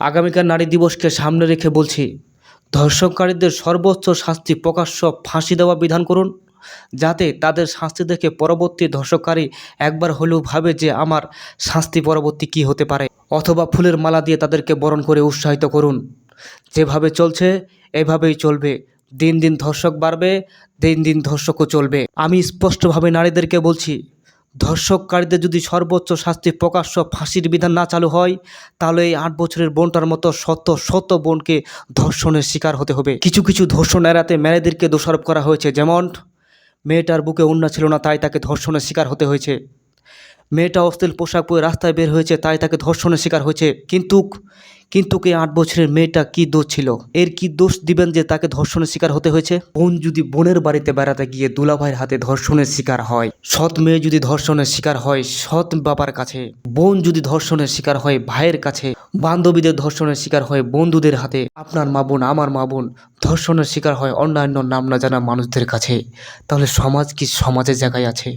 আগামীকাল নারী দিবসকে সামনে রেখে বলছি, ধর্ষণকারীদের সর্বোচ্চ শাস্তি প্রকাশ্য ফাঁসি দেওয়া বিধান করুন, যাতে তাদের শাস্তি দেখে পরবর্তী ধর্ষণকারী একবার হলেও ভাবে যে আমার শাস্তি পরবর্তী কী হতে পারে, অথবা ফুলের মালা দিয়ে তাদেরকে বরণ করে উৎসাহিত করুন। যেভাবে চলছে, এভাবেই চলবে। দিন দিন ধর্ষক বাড়বে, দিন দিন ধর্ষকও চলবে। আমি স্পষ্টভাবে নারীদেরকে বলছি ধর্ষককারীদের যদি সর্বোচ্চ শাস্তি প্রকাশ্য ফাঁসির বিধান না চালু হয়, তাহলে এই আট বছরের বোনটার মতো শত শত বোনকে ধর্ষণের শিকার হতে হবে। কিছু কিছু ধর্ষণ এড়াতে মেয়েদেরকে দোষারোপ করা হয়েছে। যেমন, মেয়েটার বুকে উন্না ছিল না, তাই তাকে ধর্ষণের শিকার হতে হয়েছে। মেয়েটা অশ্লীল পোশাক পরে রাস্তায় বের হয়েছে, তাই তাকে ধর্ষণের শিকার হয়েছে। কিন্তু কিন্তু এই আট বছরের মেয়েটা কি দোষ ছিল? এর কি দোষ দিবেন যে তাকে ধর্ষণের শিকার হতে হয়েছে? বোন যদি বোনের বাড়িতে বেড়াতে গিয়ে দুলাভাইয়ের হাতে ধর্ষণের শিকার হয়, সৎ মেয়ে যদি ধর্ষণের শিকার হয়, সৎ বাবার কাছে, বোন যদি ধর্ষণের শিকার হয়, ভাইয়ের কাছে, বান্ধবীদের ধর্ষণের শিকার হয়, বন্ধুদের হাতে, আপনার মা বোন, আমার মা বোন, ধর্ষণের শিকার হয়, অন্যান্য নাম না জানা মানুষদের কাছে, তাহলে সমাজ কি সমাজের জায়গায় আছে?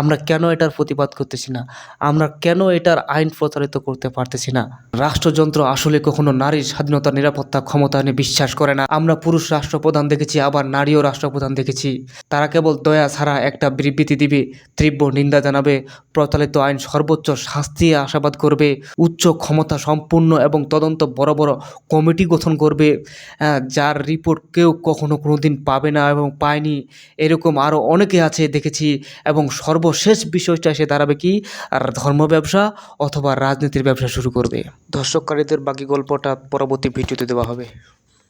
আমরা কেন এটার প্রতিবাদ করতেছি না? আমরা কেন এটার আইন প্রচারিত করতে পারতেছি না? রাষ্ট্রযন্ত্র আসলে কখনো নারীর স্বাধীনতা নিরাপত্তা ক্ষমতা নিয়ে বিশ্বাস করে না। আমরা পুরুষ রাষ্ট্রপ্রধান দেখেছি, আবার নারীও রাষ্ট্রপ্রধান দেখেছি। তারা কেবল দয়া ছাড়া একটা বিবৃতি দিবে, তীব্র নিন্দা জানাবে, প্রচলিত আইন সর্বোচ্চ শাস্তি আশাবাদ করবে, উচ্চ ক্ষমতা সম্পূর্ণ এবং তদন্ত বড় বড় কমিটি গঠন করবে যার রিপোর্ট কেউ কখনো কোনোদিন পাবে না এবং পায়নি। এরকম আরও অনেকে আছে দেখেছি এবং সর্বশেষ বিষয়টা এসে দাঁড়াবে কি? আর ধর্ম ব্যবসা অথবা রাজনীতির ব্যবসা শুরু করবে। ধর্ষককারীদের বাকি গল্পটা পরবর্তী ভিডিওতে দেওয়া হবে।